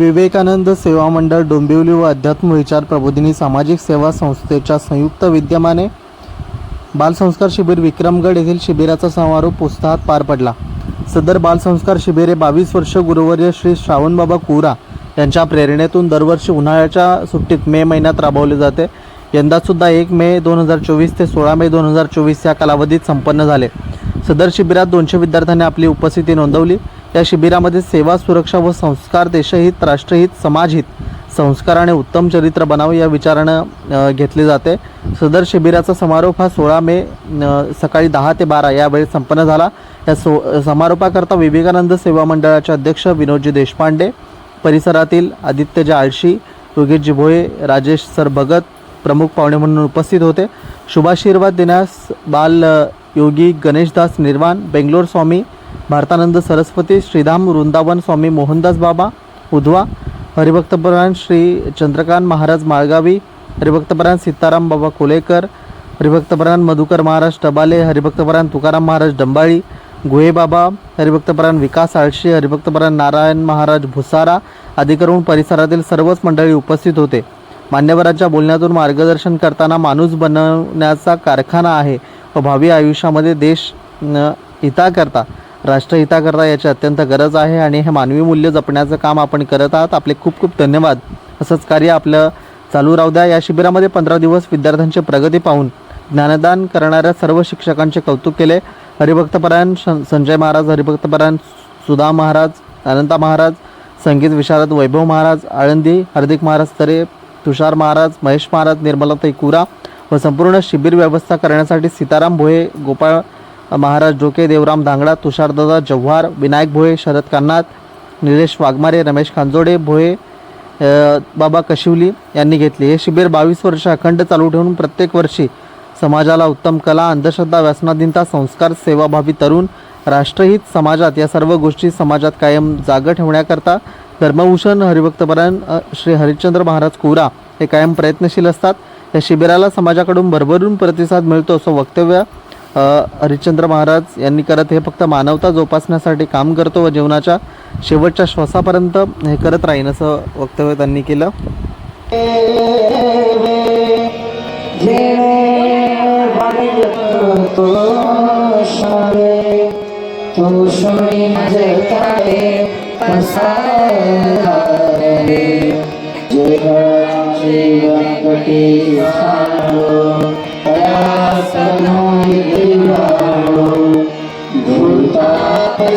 विवेकानंद सेवा मंडळ डोंबिवली व अध्यात्म विचार प्रबोधिनी सामाजिक सेवा संस्थेच्या संयुक्त विद्यमाने बालसंस्कार शिबिर विक्रमगड येथील शिबिराचा समारोप उत्साहात पार पडला. सदर बालसंस्कार शिबिर हे बावीस वर्ष गुरुवर्य श्री श्रावणबाबा कुरा यांच्या प्रेरणेतून दरवर्षी उन्हाळ्याच्या सुट्टीत मे महिन्यात राबवले जाते. यंदासुद्धा एक मे दोन हजार चोवीस ते सोळा मे दोन हजार चोवीस या कालावधीत संपन्न झाले. सदर शिबिरात दोनशे विद्यार्थ्यांनी आपली उपस्थिती नोंदवली. या शिबिरामध्ये सेवा सुरक्षा व संस्कार देशहित राष्ट्रहित समाजहित संस्काराने उत्तम चरित्र बनावं या विचारानं घेतले जाते. सदर शिबिराचा समारोप हा सोळा मे सकाळी दहा ते बारा या वेळेत संपन्न झाला. या सो समारोपाकरता विवेकानंद सेवा मंडळाचे अध्यक्ष विनोदजी देशपांडे परिसरातील आदित्यजी आळशी योगेशजी भोये राजेश सर भगत प्रमुख पाहुणे म्हणून उपस्थित होते. शुभाशीर्वाद देण्यास बाल योगी गणेशदास निर्वाण बेंगलोर स्वामी भारतानंद सरस्वती श्रीधाम वृंदावन स्वामी मोहनदास बाबा उधवा हरिभक्तपरायण श्री चंद्रकांत महाराज माळगावी हरिभक्तपरायण सीताराम बाबा कोलेकर हरिभक्तपरायण मधुकर महाराज टबाले हरिभक्तपरायण तुकाराम महाराज डंबाळी गुहेबाबा हरिभक्तपरायण विकास आळशी हरिभक्तपरायण नारायण महाराज भुसारा आदी करून परिसरातील सर्वच मंडळी उपस्थित होते. मान्यवरांच्या बोलण्यातून मार्गदर्शन करताना माणूस बनवण्याचा कारखाना आहे व भावी आयुष्यामध्ये देश न हिताकरता राष्ट्रहिताकरता याची अत्यंत गरज आहे आणि हे मानवी मूल्य जपण्याचं काम आपण करत आहात. आपले खूप खूप धन्यवाद. असंच कार्य आपलं चालू राहू द्या. या शिबिरामध्ये पंधरा दिवस विद्यार्थ्यांची प्रगती पाहून ज्ञानदान करणाऱ्या सर्व शिक्षकांचे कौतुक केले. हरिभक्तपरायण संजय महाराज हरिभक्तपरायण सुधा महाराज अनंता महाराज संगीत विशारद वैभव महाराज आळंदी हार्दिक महाराज तरे तुषार महाराज महेश महाराज निर्मलाताई कुरा व संपूर्ण शिबिर व्यवस्था करण्यासाठी सीताराम भोये गोपाळ महाराज डोके देवराम धांगडा तुषारदादा जव्हार विनायक भोये शरद कान्नाथ निलेश वाघमारे रमेश खांजोडे भोये बाबा कशिवली यांनी घेतली. हे शिबिर बावीस वर्ष अखंड चालू ठेवून प्रत्येक वर्षी समाजाला उत्तम कला अंधश्रद्धा व्यसनाधीनता संस्कार सेवाभावी तरुण राष्ट्रहित समाजात या सर्व गोष्टी समाजात कायम जागं ठेवण्याकरता धर्मभूषण हरिभक्तपरायण श्री हरिश्चंद्र महाराज कोरा हे कायम प्रयत्नशील असतात. या शिबिराला समाजाकडून भरभरून प्रतिसाद मिळतो असं वक्तव्य हरिश्चंद्र महाराज यांनी करत हे फक्त मानवता जोपासण्यासाठी काम करतो व जीवनाच्या शेवटच्या श्वासापर्यंत हे करत राहीन असं वक्तव्य त्यांनी केलं.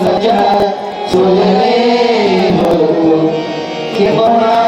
सजा सोडले हो की कोणा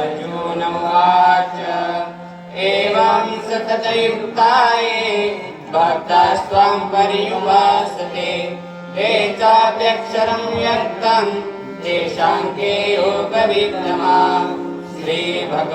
अर्जुन उवाच एवं सततयुक्ताय भक्तास्त्वां पर्युपासते. ते चाप्यक्षरं व्यक्तं तेषां के योगविद्यमा श्रीभगवानुवाच.